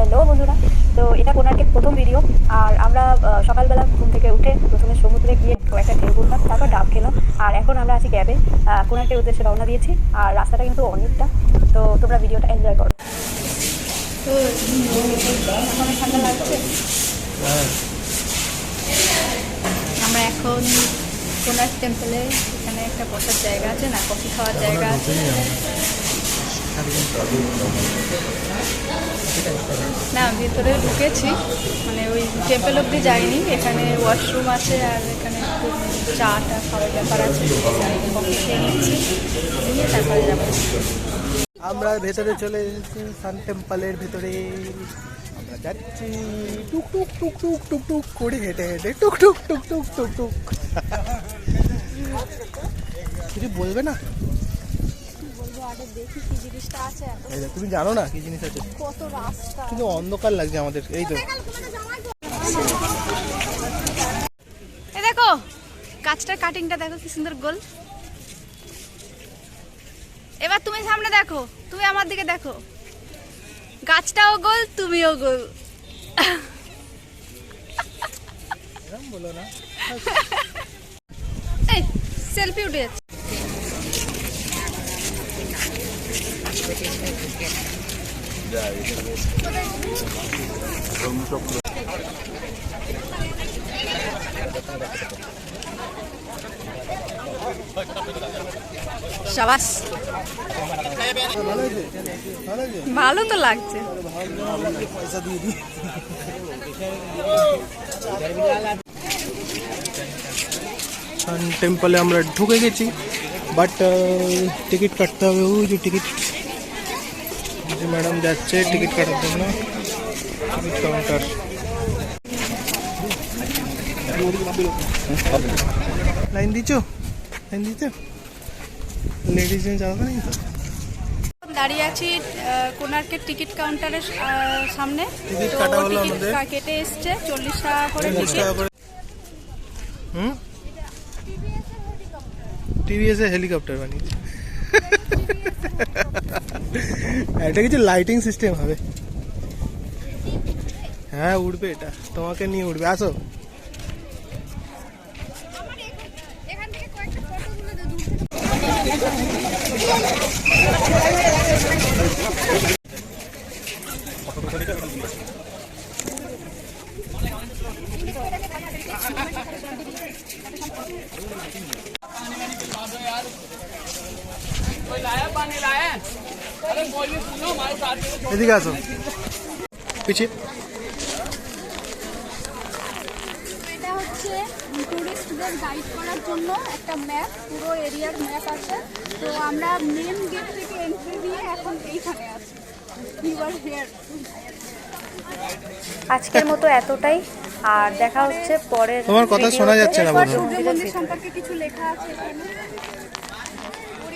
Hello বন্ধুরা তো এটা কোনার্কের প্রথম ভিডিও আর আমরা সকালবেলা ঘুম থেকে উঠে প্রথমে সমুদ্রে গিয়ে একটা ঢেউ ঘুরলাম তারপর ডাব খেলাম। আর এখন আমরা আছি ক্যাবে কোনার্কের উদ্দেশ্যে রওনা দিয়েছি। আর রাস্তাটা কিন্তু অনেকটা তো তোমরা ভিডিওটা এনজয় করো। ঠান্ডা লাগছে? আমরা এখন কোনার্ক টেম্পলে এখানে একটা বসার জায়গা আছে না কফি খাওয়ার জায়গা আছে। না ভেতরে ঢুকেছি। মানে ওই টেম্পল অব্দি যাইনি। এখানে ওয়াশরুম আছে আর এখানে একটু চাটা খাওয়ার ব্যাপার আছে খেয়ে নিচ্ছি। নিয়ে তারপরে যাব। আমরা ভেতরে চলে এসেছি সান টেম্পলের ভেতরে। আমরা যাচ্ছি। টুক টুক টুক টুক টুক টুক করে হেঁটে হেঁটে। টুক টুক টুক টুক টুক টুক। কিছু বলবে না? আগে দেখি কি জিনিসটা আছে এই তুমি জানো না কি জিনিস আছে? কত রাস্তা। কিন্তু অন্ধকার লাগছে আমাদের এই তো। এ দেখো গাছটার কাটিংটা দেখো কি সুন্দর গোল। এবার তুমি সামনে দেখো তুমি আমার দিকে দেখো। গাছটাও গোল তুমিও গোল। বলো না। এই সেলফি উঠে সাবাস ভালো হয়েছে ভালো হয়েছে ভালো তো লাগছে। পয়সা দিয়ে দিই সান টেম্পলে আমরা ঢুকে গেছি বাট টিকিট কাটতে হবে। ওই যে টিকিট যে ম্যাডাম যাচ্ছে টিকিট কাটার জন্য টিকিট কাউন্টার। লাইন দিছো লাইন দিতে? লেডিস জেন্টস আলাদা নেই তো? দাঁড়িয়ে আছি আহ, কোণার্কের টিকিট কাউন্টারের সামনে। টিকিট কাটা হলো আমাদের। কেটে এসছে চল্লিশ টাকা করে টিকিট। হুম? টিভিএস এ হেলিকপ্টার বানিয়েছে। এটা কিছু লাইটিং সিস্টেম হবে হ্যাঁ উঠবে এটা তোমাকে নিয়ে উঠবে আসো এদিকে আসো। পিছিয়ে এটা হচ্ছে টুরিস্টদের গাইড করার জন্য একটা ম্যাপ পুরো এরিয়ার ম্যাপ আছে। তো আমরা মেন গেট থেকে এন্ট্রি দিয়ে এখন এইখানে আছি। ইউ আর আজকের মতো এতটাই। আর দেখা হচ্ছে পরে তোমার কথা শোনা যাচ্ছে না বন্ধু। সম্পর্কে কিছু লেখা আছে এখানে।